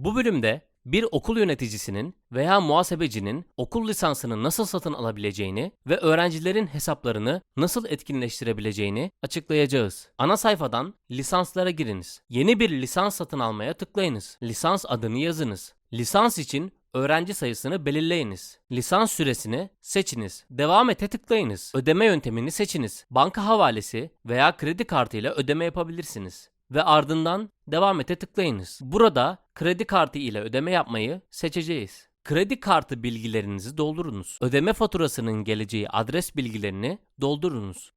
Bu bölümde bir okul yöneticisinin veya muhasebecinin okul lisansını nasıl satın alabileceğini ve öğrencilerin hesaplarını nasıl etkinleştirebileceğini açıklayacağız. Ana sayfadan lisanslara giriniz. Yeni bir lisans satın almaya tıklayınız. Lisans adını yazınız. Lisans için öğrenci sayısını belirleyiniz. Lisans süresini seçiniz. Devam ete tıklayınız. Ödeme yöntemini seçiniz. Banka havalesi veya kredi kartıyla ödeme yapabilirsiniz ve ardından devam ete tıklayınız. Burada kredi kartı ile ödeme yapmayı seçeceğiz. Kredi kartı bilgilerinizi doldurunuz. Ödeme faturasının geleceği adres bilgilerini doldurunuz.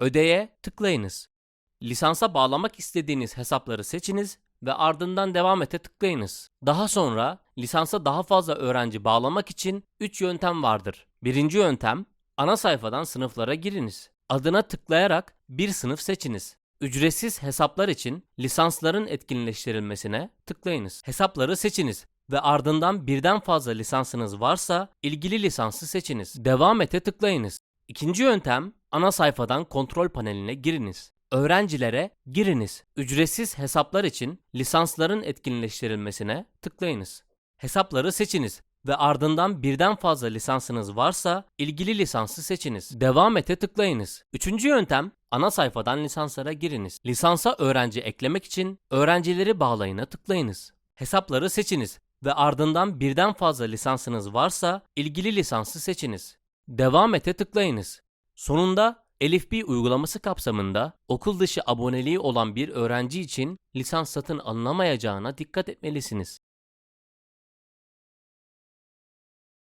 Ödeye tıklayınız. Lisansa bağlamak istediğiniz hesapları seçiniz ve ardından devam ete tıklayınız. Daha sonra lisansa daha fazla öğrenci bağlamak için 3 yöntem vardır. Birinci yöntem ana sayfadan sınıflara giriniz. Adına tıklayarak bir sınıf seçiniz. Ücretsiz hesaplar için lisansların etkinleştirilmesine tıklayınız. Hesapları seçiniz ve ardından birden fazla lisansınız varsa ilgili lisansı seçiniz. Devam ete tıklayınız. İkinci yöntem ana sayfadan kontrol paneline giriniz. Öğrencilere giriniz. Ücretsiz hesaplar için lisansların etkinleştirilmesine tıklayınız. Hesapları seçiniz ve ardından birden fazla lisansınız varsa ilgili lisansı seçiniz. Devam ete tıklayınız. Üçüncü yöntem ana sayfadan lisanslara giriniz. Lisansa öğrenci eklemek için öğrencileri bağlayına tıklayınız. Hesapları seçiniz ve ardından birden fazla lisansınız varsa ilgili lisansı seçiniz. Devam ete tıklayınız. Sonunda Elif B uygulaması kapsamında okul dışı aboneliği olan bir öğrenci için lisans satın alınamayacağına dikkat etmelisiniz.